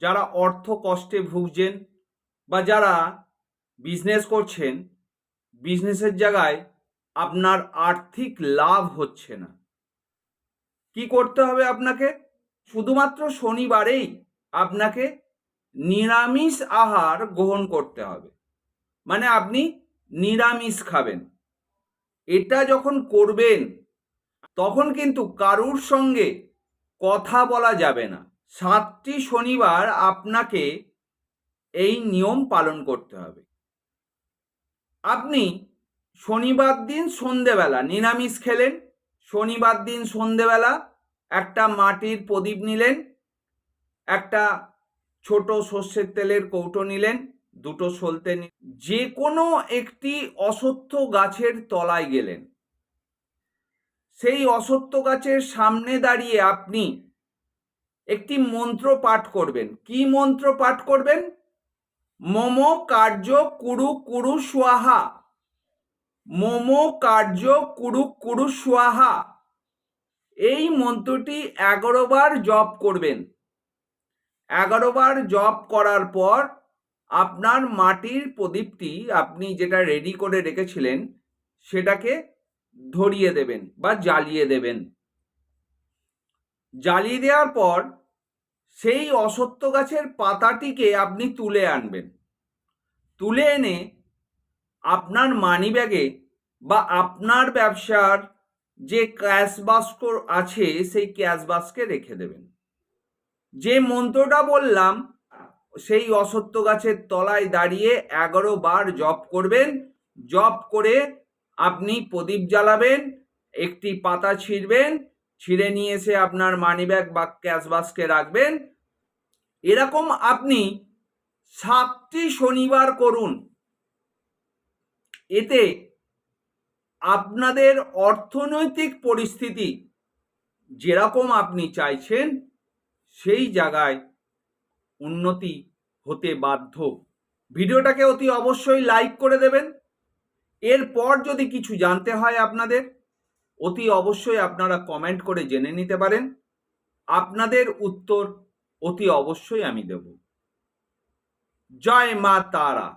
যারা অর্থ কষ্টে ভুগছেন বা যারা বিজনেস করছেন বিজনেসের জায়গায় আপনার আর্থিক লাভ হচ্ছে না। কি করতে হবে আপনাকে? শুধুমাত্র শনিবারেই আপনাকে নিরামিষ আহার গ্রহণ করতে হবে। মানে আপনি নিরামিষ খাবেন। এটা যখন করবেন, তখন কিন্তু কারুর সঙ্গে কথা বলা যাবে না। সাতটি শনিবার আপনাকে এই নিয়ম পালন করতে হবে। আপনি শনিবার দিন সন্ধেবেলা নিরামিষ খেলেন, শনিবার দিন সন্ধেবেলা একটা মাটির প্রদীপ নিলেন, একটা ছোট সর্ষের তেলের কৌটো নিলেন, দুটো সলতে যে কোনো একটি অসত্য গাছের তলায় গেলেন। সেই অসত্য গাছের সামনে দাঁড়িয়ে আপনি একটি মন্ত্র পাঠ করবেন। কি মন্ত্র পাঠ করবেন? মম কার্য কুরু কুরু স্বাহা মম কার্য কুরু কুরু স্বাহা এই মন্ত্রটি এগারো বার জপ করবেন। এগারো বার জপ করার পর আপনার মাটির প্রদীপটি আপনি যেটা রেডি করে রেখেছিলেন, সেটাকে ধরিয়ে দেবেন বা জ্বালিয়ে দেবেন। জ্বালিয়ে দেওয়ার পর সেই অসত্য গাছের পাতাটিকে আপনি তুলে আনবেন। তুলে এনে আপনার মানি ব্যাগে বা আপনার ব্যবসার যে ক্যাশ বাস্ক আছে সেই ক্যাশ বাস্কে রেখে দেবেন। যে মন্ত্রটা বললাম, সেই অসত্য গাছের তলায় দাঁড়িয়ে এগারো বার জপ করবেন। জপ করে আপনি প্রদীপ জ্বালাবেন, একটি পাতা ছিঁড়বেন ছিঁড়ে নিয়ে এসে আপনার মানিব্যাগ বা ক্যাশ রাখবেন। এরকম আপনি সাতটি শনিবার করুন। এতে আপনাদের অর্থনৈতিক পরিস্থিতি যেরকম আপনি চাইছেন, সেই জায়গায় উন্নতি হতে বাধ্য। ভিডিওটাকে অতি অবশ্যই লাইক করে দেবেন। এরপর যদি কিছু জানতে হয় আপনাদের অতি অবশ্যই আপনারা কমেন্ট করে জেনে নিতে পারেন। আপনাদের উত্তর অতি অবশ্যই আমি দেব। জয় মা তারা।